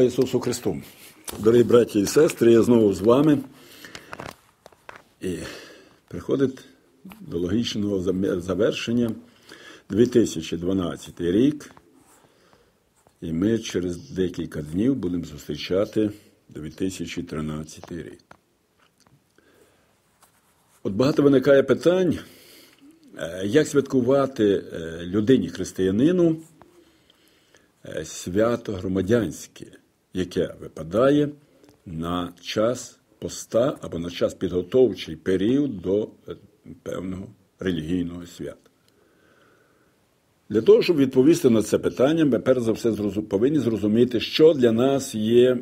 Слава Ісусу Христу! Дорогі браті і сестри, я знову з вами. І приходить до логічного завершення 2012 рік. І ми через декілька днів будемо зустрічати 2013 рік. От багато виникає питань, е, як святкувати е, людині християнину е, свято громадянське, яке випадає на час поста або на час підготовчий період до певного релігійного свята. Для того, щоб відповісти на це питання, ми перш за все повинні зрозуміти, що для нас є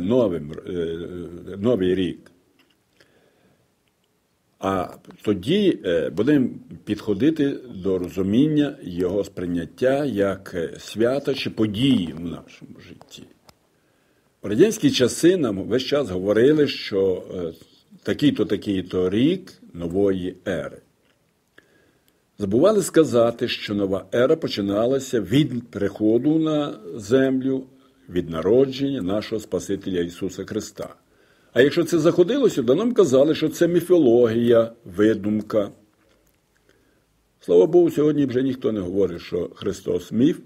новим, новий рік. А тоді е, будемо підходити до розуміння його сприйняття як е, свята чи події в нашому житті. В радянські часи нам весь час говорили, що е, такий-то такий-то рік нової ери. Забували сказати, що нова ера починалася від приходу на землю, від народження нашого Спасителя Ісуса Христа. А якщо це заходилося, то нам казали, що це міфологія, видумка. Слава Богу, сьогодні вже ніхто не говорить, що Христос міф.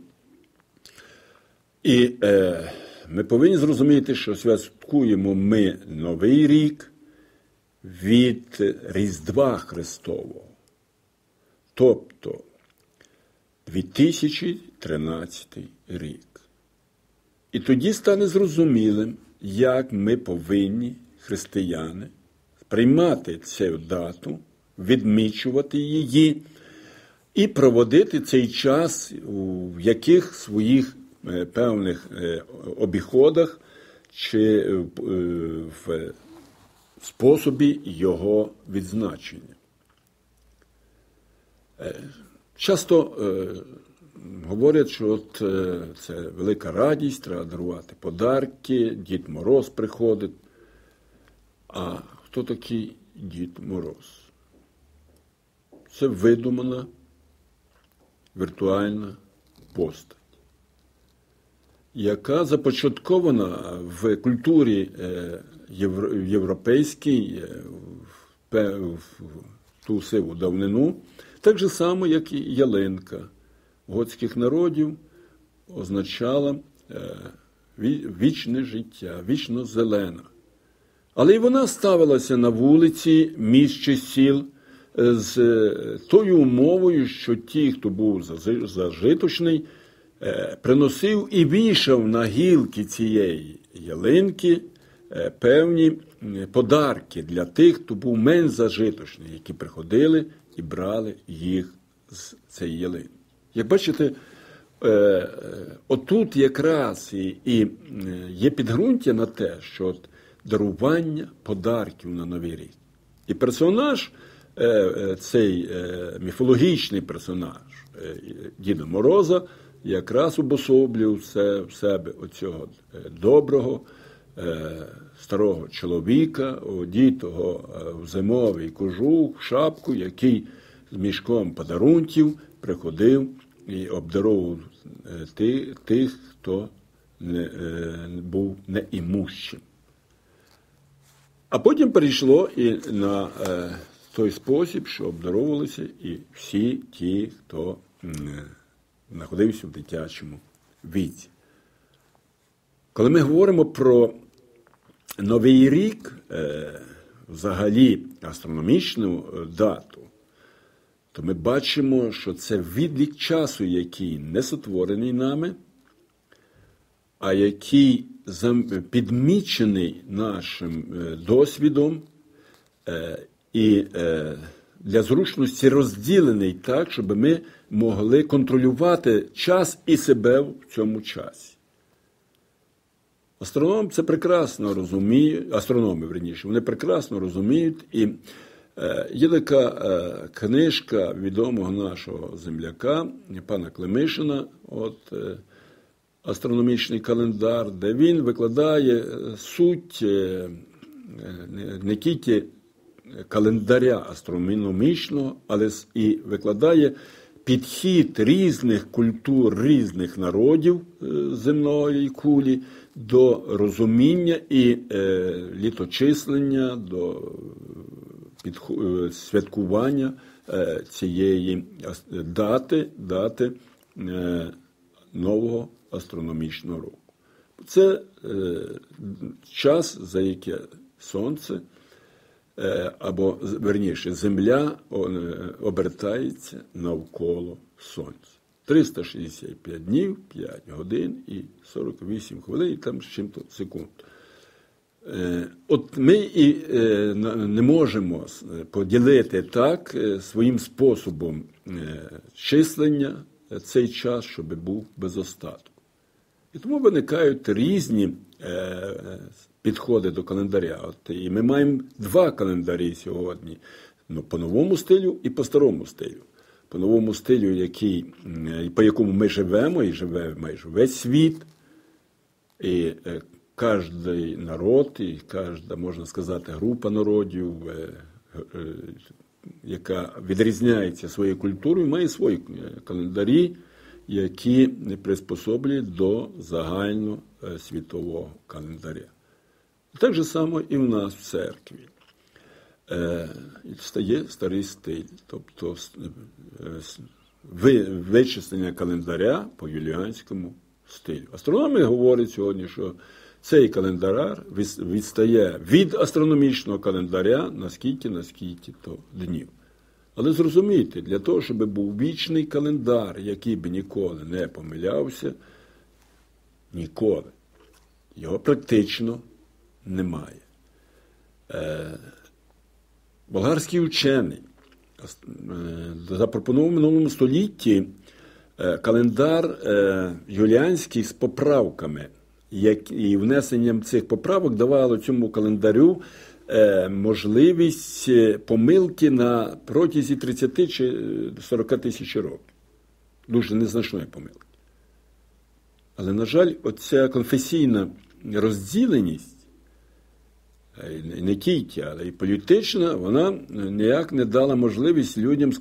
І е, ми повинні зрозуміти, що святкуємо ми Новий рік від Різдва Христового. Тобто 2013 рік. І тоді стане зрозумілим як ми повинні, християни, приймати цю дату, відмічувати її і проводити цей час в яких своїх певних е, обіходах чи е, в способі його відзначення. Часто говорять, що от е, це велика радість, треба дарувати подарки, Дід Мороз приходить. А хто такий Дід Мороз? Це видумана віртуальна постать, яка започаткована в культурі е, європейській е, в ту сиву давнину, так же само, як і ялинка готських народів означала е, вічне життя, вічно зелена. Але й вона ставилася на вулиці міст чи сіл з тою умовою, що ті, хто був зажиточний, приносив і вішав на гілки цієї ялинки певні подарки для тих, хто був менш зажиточний, які приходили і брали їх з цієї ялинки. Як бачите, е, е, отут якраз і, є підґрунтя на те, що от дарування подарків на Новий рік. І персонаж, е, цей міфологічний персонаж Діда Мороза, якраз обособлює все в себе оцього доброго, старого чоловіка, одітого в зимовий кожух, шапку, який з мішком подарунків приходив і обдаровував е, тих, хто не, е, був неімущим. А потім перейшло і на е, той спосіб, що обдаровувалися і всі ті, хто знаходився в дитячому віці. Коли ми говоримо про Новий рік, взагалі астрономічну дату, то ми бачимо, що це відлік часу, який не сотворений нами, а який підмічений нашим е, досвідом е, і е, для зручності розділений так, щоб ми могли контролювати час і себе в цьому часі. Астроном це прекрасно розуміє, астрономи, верніше, вони прекрасно розуміють і Е, є така е, книжка відомого нашого земляка, пана Клемишина, от е, астрономічний календар, де він викладає суть не тільки календаря астрономічного, але і викладає підхід різних культур, різних народів е, земної кулі до розуміння і е, літочислення, до е, святкування цієї дати, дати нового астрономічного року. Це час, за яке сонце або верніше, земля е, обертається навколо сонця. 365 днів, 5 годин і 48 хвилин, там з чим-то секунд. Е, От ми і е, не можемо поділити так е, своїм способом е, числення е, цей час, щоб був без остатку. І тому виникають різні е, підходи до календаря. От, і ми маємо два календарі сьогодні: ну, по новому стилю і по старому стилю. По новому стилю, який, по якому ми живемо, і живе майже весь світ. І е, кожен народ, і кожна, можна сказати, група народів, е, е, яка відрізняється своєю культурою, має свої календарі, які не приспособлюють до загальносвітового календаря. Так же само і в нас в церкві. Е, стає старий стиль, тобто е, вичислення календаря по юліанському стилю. Астрономи говорять сьогодні, що цей календар відстає від астрономічного календаря наскільки, наскільки то днів. Але зрозумійте, для того, щоб був вічний календар, який би ніколи не помилявся, ніколи. Його практично немає. Болгарський учений е, запропонував в минулому столітті е, календар е, юліанський з поправками, і внесенням цих поправок давало цьому календарю е, можливість е, помилки на протязі 30 чи 40 тисяч років. Дуже незначної помилки. Але, на жаль, оця конфесійна розділеність е, не тільки, але й політична, вона ніяк не дала можливість людям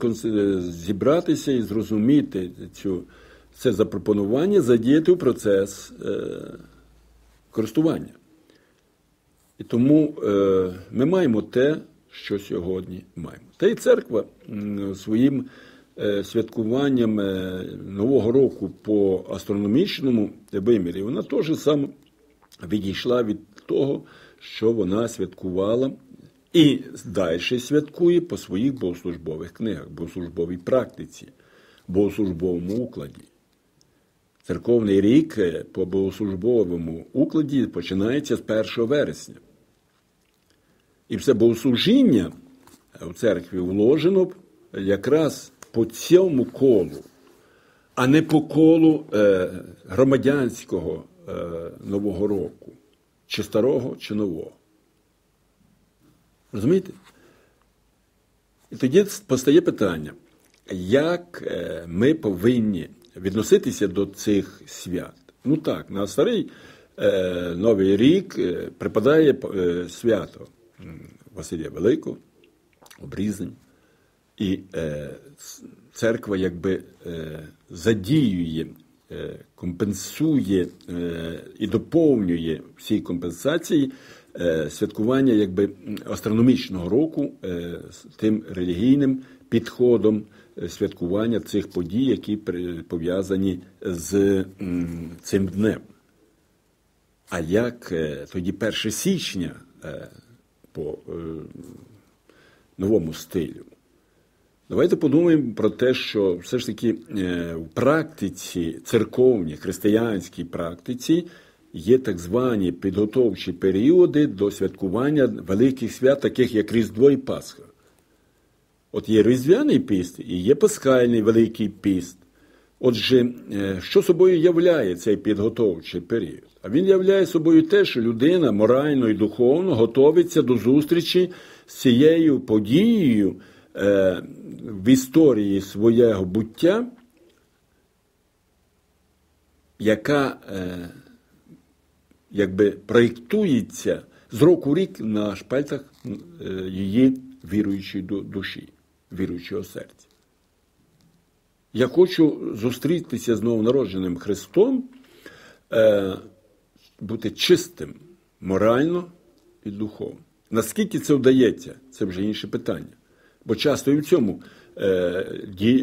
зібратися і зрозуміти цю, це запропонування, задіяти в процес е, користування. І тому е, ми маємо те, що сьогодні маємо. Та й церква своїм е, святкуванням е, Нового року по астрономічному вимірі, вона теж саме відійшла від того, що вона святкувала і далі святкує по своїх богослужбових книгах, богослужбовій практиці, богослужбовому укладі. Церковний рік е, по богослужбовому укладі починається з 1 вересня. І все богослужіння в церкві вложено якраз по цьому колу, а не по колу е, громадянського е, Нового року, чи старого, чи нового. Розумієте? І тоді постає питання, як е, ми повинні відноситися до цих свят? Ну так, на старий е, Новий рік е, припадає свято Василія Великого, обрізань. І церква якби задіює, компенсує е, і доповнює всі компенсації е, святкування якби астрономічного року е, з тим релігійним підходом е, святкування цих подій, які пов'язані з цим днем. А як е, тоді 1 січня е, по е, новому стилю? Давайте подумаємо про те, що все ж таки е, в практиці, церковній, християнській практиці є так звані підготовчі періоди до святкування великих свят, таких як Різдво і Пасха. От є Різдвяний піст і є Пасхальний Великий піст. Отже, е, що собою являє цей підготовчий період? А він являє собою те, що людина морально і духовно готовиться до зустрічі з цією подією в історії свого буття, яка е, якби проєктується з року в рік на шпальтах е, її віруючої душі, віруючого серця. Я хочу зустрітися з новонародженим Христом, е, бути чистим морально і духовно. Наскільки це вдається, це вже інше питання. Бо часто і в цьому е,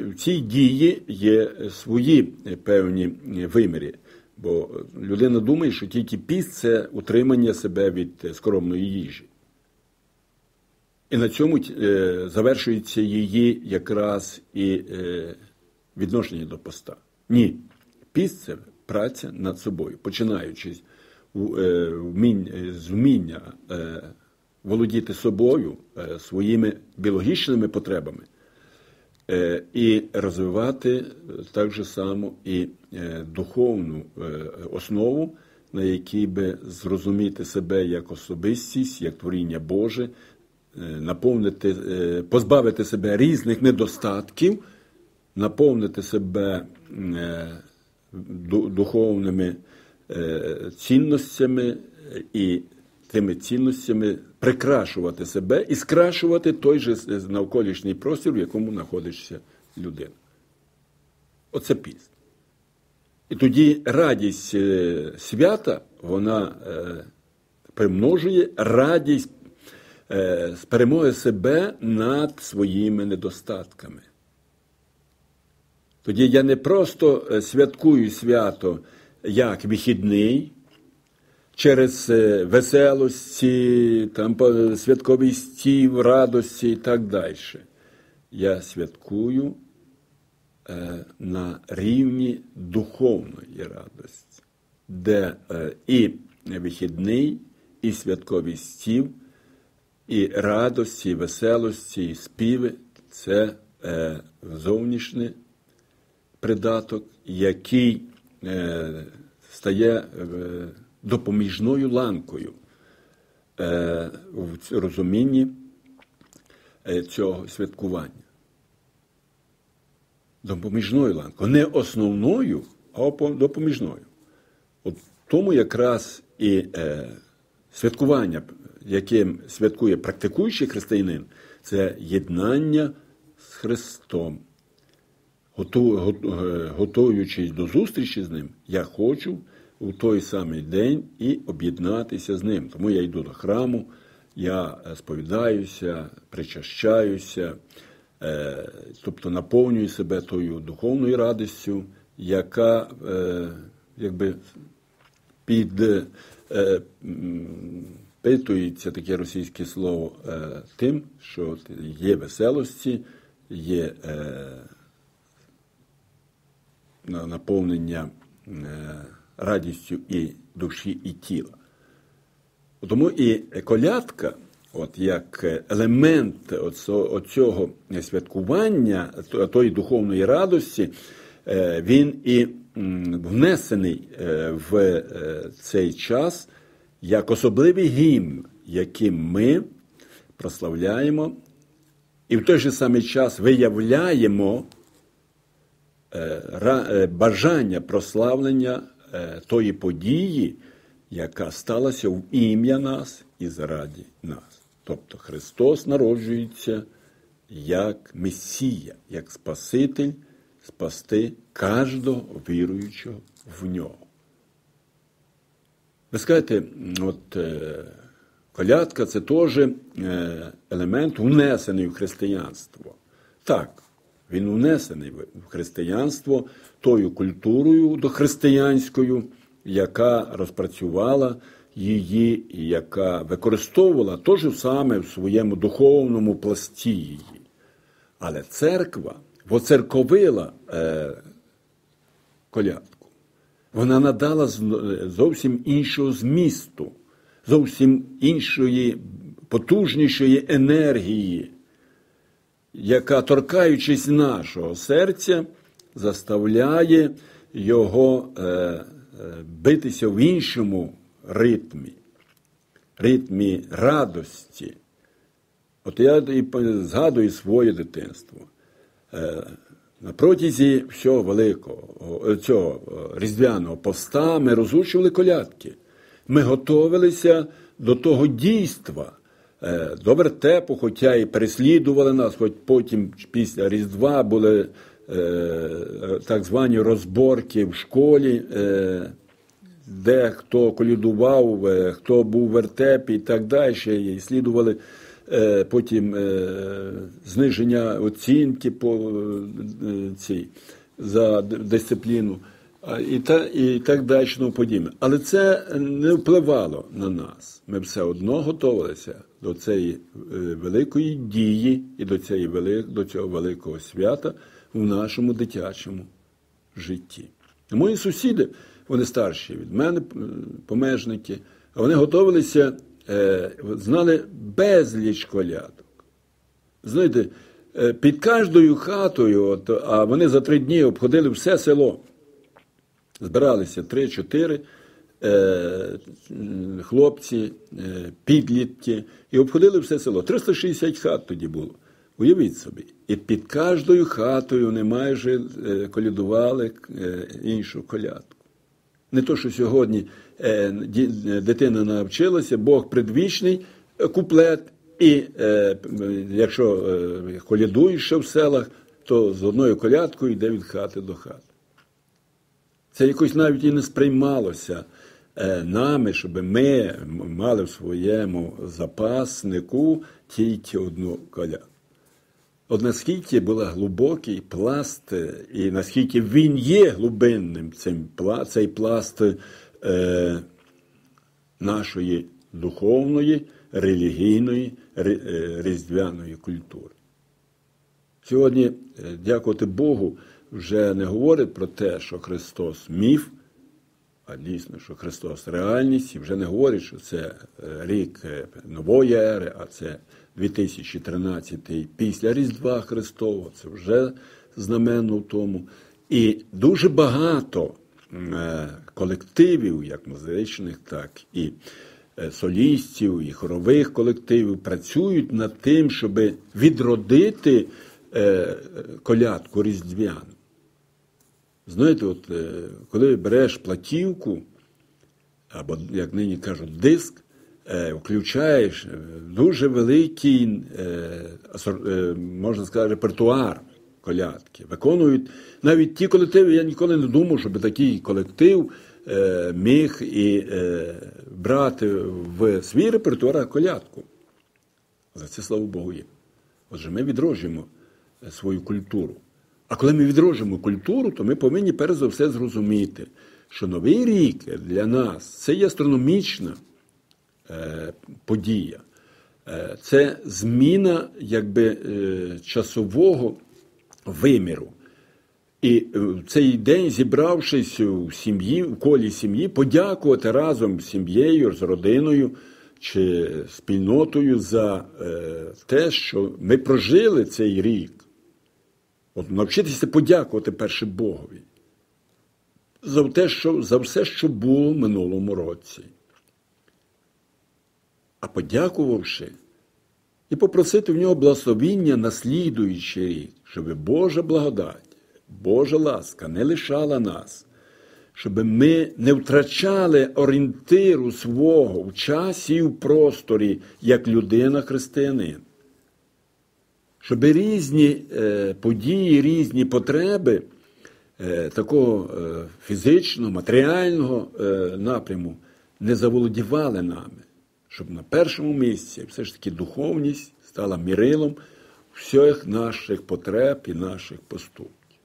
в цій дії є свої певні виміри. Бо людина думає, що тільки піст це утримання себе від скромної їжі. І на цьому е, завершується її якраз і е, відношення до поста. Ні. Піст це праця над собою, починаючи з вміння володіти собою, е, своїми біологічними потребами е, і розвивати е, так же само і духовну основу, на якій би зрозуміти себе як особистість, як творіння Боже, наповнити, позбавити себе різних недостатків, наповнити себе духовними цінностями і тими цінностями прикрашувати себе і скрашувати той же навколишній простір, в якому знаходиться людина. Оце піст. І тоді радість е, свята, вона е, примножує радість е, з перемоги себе над своїми недостатками. Тоді я не просто святкую свято як вихідний, через е, веселості, там святковий стів, радості і так далі. Я святкую е, на рівні духовної радості, де е, і вихідний, і святковий стів, і радості, і веселості, і співи це зовнішній придаток, який стає допоміжною ланкою е, в розумінні е, цього святкування. Допоміжною ланкою. Не основною, а допоміжною. От тому якраз і е, святкування, яким святкує практикуючий християнин, це єднання з Христом. Готуючись до зустрічі з ним, я хочу у той самий день і об'єднатися з ним. Тому я йду до храму, я е, сповідаюся, причащаюся, е, тобто наповнюю себе тою духовною радістю, яка е, якби під Питується таке російське слово тим, що є веселості, є наповнення радістю і душі, і тіла. Тому і колядка, от як елемент цього святкування, тої духовної радості, е, він і внесений е, в е, цей час як особливий гімн, яким ми прославляємо, і в той же самий час виявляємо бажання прославлення тої події, яка сталася в ім'я нас і заради нас. Тобто Христос народжується як Месія, як Спаситель спасти кожного віруючого в нього. Ви скажете, от е, колядка це теж е, елемент, внесений в християнство. Так, він внесений в християнство тою культурою дохристиянською, яка розпрацювала її яка використовувала те ж саме в своєму духовному пласті її. Але церква воцерковила е, колядку. Вона надала зовсім іншого змісту, зовсім іншої потужнішої енергії яка, торкаючись нашого серця, заставляє його е, е, битися в іншому ритмі, ритмі радості. От я і згадую своє дитинство. Е, на протязі всього великого цього різдвяного поста ми розучували колядки. Ми готувалися до того дійства, до вертепу, хоча і переслідували нас, хоч потім після Різдва були так звані розборки в школі, де хто колідував, хто був в вертепі і так далі, і слідували потім зниження оцінки по цій за дисципліну і та, і так далі. подібне. Але це не впливало на нас. Ми все одно готувалися до цієї е, великої дії і до, цієї, до цього великого свята в нашому дитячому житті. Мої сусіди, вони старші від мене, е, помежники, вони готувалися, е, знали безліч колядок. Знаєте, під кожною хатою, от, а вони за три дні обходили все село збиралися 3-4 е, хлопці, е, підлітки і обходили все село. 360 хат тоді було. Уявіть собі. І під кожною хатою вони майже е, колядували іншу колядку. Не то, що сьогодні дитина навчилася, Бог предвічний куплет, і якщо колядуєш ще в селах, то з одною колядкою йде від хати до хати. Це якось навіть і не сприймалося е, нами, щоб ми мали в своєму запаснику тільки одну коляду. От наскільки був глибокий пласт, е, і наскільки він є глибинним, цей пласт е, нашої духовної, релігійної, різдвяної культури. Сьогодні, дякувати Богу, вже не говорить про те, що Христос міф, а дійсно, що Христос реальність, і вже не говорить, що це е, рік е, нової ери, а це 2013 й після Різдва Христового, це вже знаменно в тому. І дуже багато е, колективів, як музичних, так і солістів, і хорових колективів працюють над тим, щоб відродити колядку різдвяну. Знаєте, от е, коли береш платівку, або, як нині кажуть, диск, е, включаєш е, дуже великий, можна сказати, репертуар колядки. Виконують навіть ті колективи, я ніколи не думав, щоб такий колектив міг і брати в свій репертуар колядку. За це слава Богу є. Отже, ми відроджуємо свою культуру. А коли ми відроджуємо культуру, то ми повинні перш за все зрозуміти, що новий рік для нас це є астрономічна е, подія, е, це зміна якби, е, часового виміру. І в цей день, зібравшись у сім'ї, в колі сім'ї, подякувати разом з сім'єю, з родиною чи спільнотою за те, що ми прожили цей рік. От навчитися подякувати перше Богові за те, що, за все, що було в минулому році. А подякувавши і попросити в нього благословіння на слідуючий рік, щоб Божа благодать, Божа ласка не лишала нас, щоб ми не втрачали орієнтиру свого в часі і в просторі як людина-християнин щоб різні е, події, різні потреби е, такого е, фізичного, матеріального напряму не заволодівали нами, щоб на першому місці все ж таки духовність стала мірилом всіх наших потреб і наших поступків.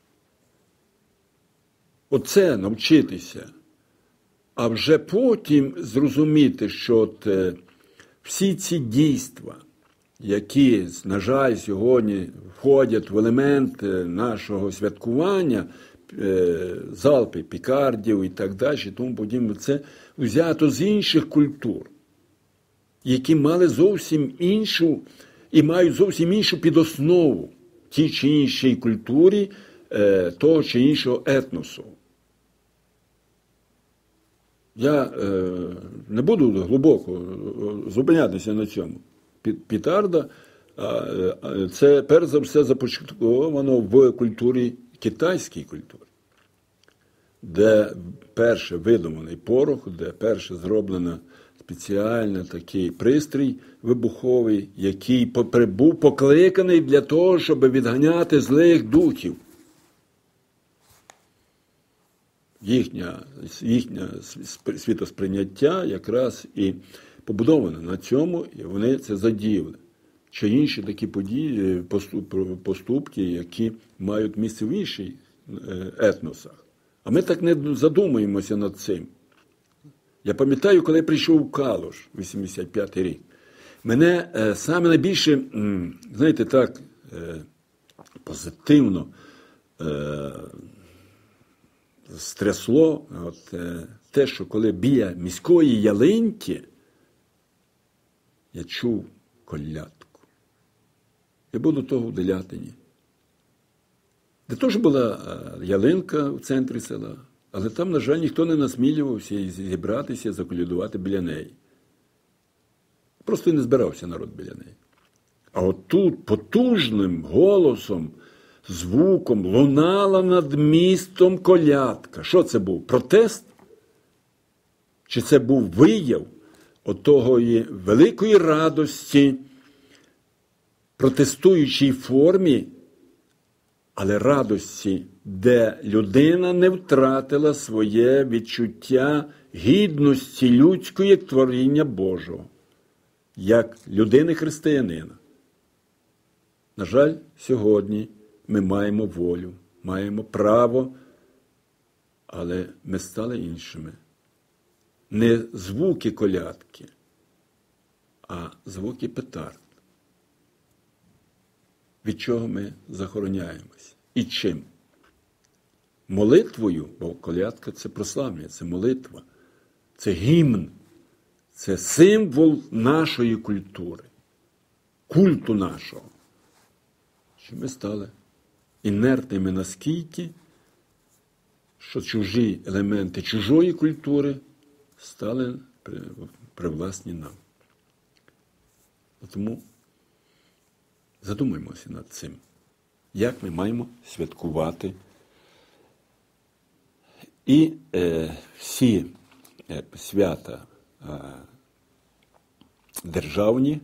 Оце навчитися, а вже потім зрозуміти, що от, всі ці дійства які, на жаль, сьогодні входять в елемент нашого святкування, е, залпи, пікардів і так далі, тому подібне, це взято з інших культур, які мали зовсім іншу і мають зовсім іншу підоснову тій чи іншій культурі е, того чи іншого етносу. Я е, не буду глибоко зупинятися на цьому. Пітарда, це перш за все започатковано в культурі китайській культурі, де перше видуманий порох, де перше зроблено спеціальний такий пристрій вибуховий, який був покликаний для того, щоб відганяти злих духів. їхня, їхнє світосприйняття якраз і побудоване на цьому, і вони це задіяли. Чи інші такі події, поступки, які мають місце в інших е, етносах. А ми так не задумуємося над цим. Я пам'ятаю, коли я прийшов у Калуш, 85-й рік, мене е, саме найбільше, знаєте, так, е, позитивно е, стрясло от, е, те, що коли біля міської ялинки я чув колядку. Я був до того в Делятині. Де теж була е, ялинка в центрі села, але там, на жаль, ніхто не насмілювався зібратися, заколядувати біля неї. Просто не збирався народ біля неї. А от тут потужним голосом, звуком лунала над містом колядка. Що це був? Протест? Чи це був вияв отогої великої радості, протестуючій формі, але радості, де людина не втратила своє відчуття гідності людської як творіння Божого, як людини християнина. На жаль, сьогодні ми маємо волю, маємо право, але ми стали іншими. Не звуки колядки, а звуки петард. Від чого ми захороняємось? І чим? Молитвою, бо колядка це прославлення, це молитва, це гімн, це символ нашої культури, культу нашого що ми стали інертними наскільки, що чужі елементи чужої культури стали привласні нам. Тому задумаємося над цим, як ми маємо святкувати і е, всі е, свята е, державні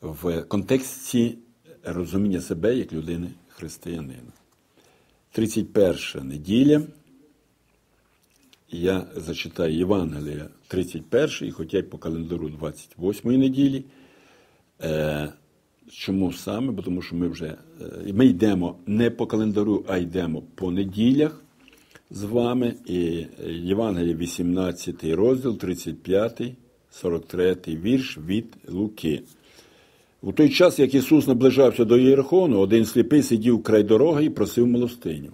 в контексті розуміння себе як людини християнина. 31 неділя. Я зачитаю Євангелія 31, хоча й по календару 28 неділі. Е, чому саме? Бо тому що ми вже е, ми йдемо не по календару, а йдемо по неділях з вами. І Євангелія 18 розділ, 35, 43 вірш від Луки. У той час, як Ісус наближався до Єрихону, один сліпий сидів край дороги і просив милостиню.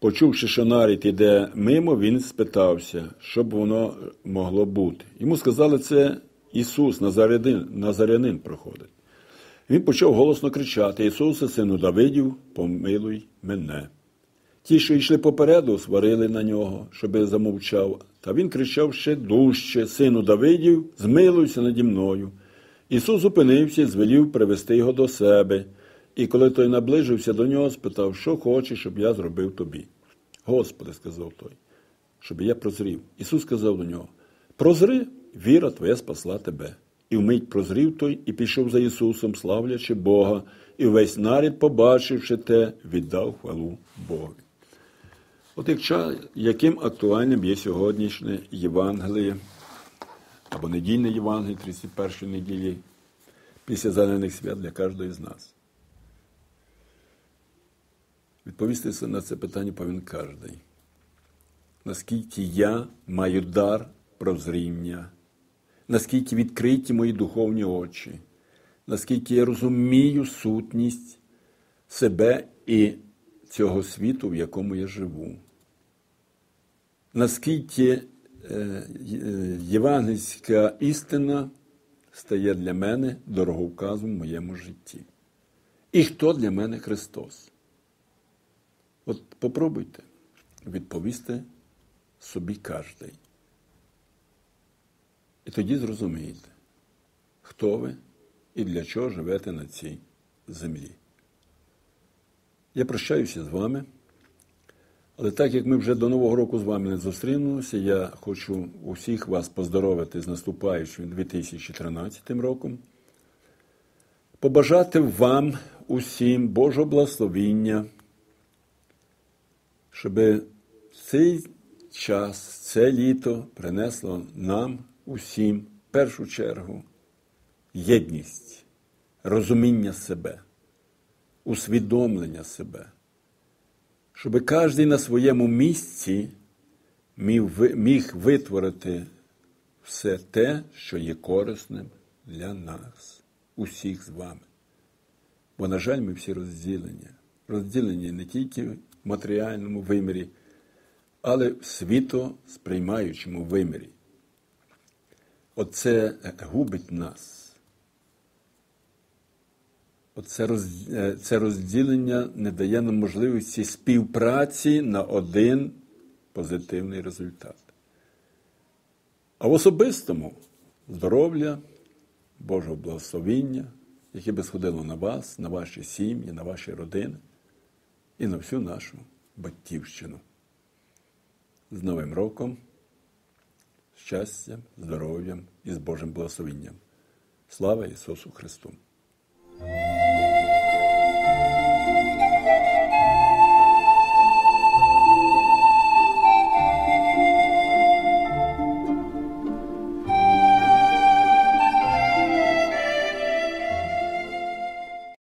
Почувши, що нарід іде мимо, він спитався, що б воно могло бути. Йому сказали, це Ісус, Назарянин, Назарянин проходить. Він почав голосно кричати: Ісусе, сину Давидів, помилуй мене. Ті, що йшли попереду, сварили на нього, щоби замовчав, та він кричав ще дужче, сину Давидів, змилуйся наді мною. Ісус зупинився і звелів привести його до себе, і коли той наближився до нього, спитав, що хочеш, щоб я зробив тобі. Господи, сказав той, щоб я прозрів. Ісус сказав до нього: Прозри, віра твоя спасла тебе. І вмить прозрів той і пішов за Ісусом, славлячи Бога, і весь нарід, побачивши те, віддав хвалу Богові. От яким актуальним є сьогоднішнє Євангеліє або недільне Євангеліє 31 неділі після зелених свят для кожного з нас. Відповісти на це питання повинен кожен. Наскільки я маю дар прозріння, наскільки відкриті мої духовні очі, наскільки я розумію сутність себе і цього світу, в якому я живу, наскільки Е, євангельська істина стає для мене дороговказом в моєму житті. І хто для мене Христос? От попробуйте відповісти собі кожний. І тоді зрозумієте, хто ви і для чого живете на цій землі. Я прощаюся з вами. Але так як ми вже до Нового року з вами не зустрінулися, я хочу усіх вас поздоровити з наступаючим 2013 роком, побажати вам усім Божого благословіння, щоб цей час, це літо принесло нам усім в першу чергу єдність, розуміння себе, усвідомлення себе, щоб кожен на своєму місці міг витворити все те, що є корисним для нас, усіх з вами. Бо, на жаль, ми всі розділені. Розділені не тільки матеріальному вимірі, але в світосприймаючому вимірі. Оце губить нас. Оце роз... Е, це розділення не дає нам можливості співпраці на один позитивний результат. А в особистому здоров'я, Божого благословіння, яке би сходило на вас, на ваші сім'ї, на ваші родини і на всю нашу батьківщину. З Новим роком, щастям, здоров'ям і з Божим благословенням. Слава Ісусу Христу!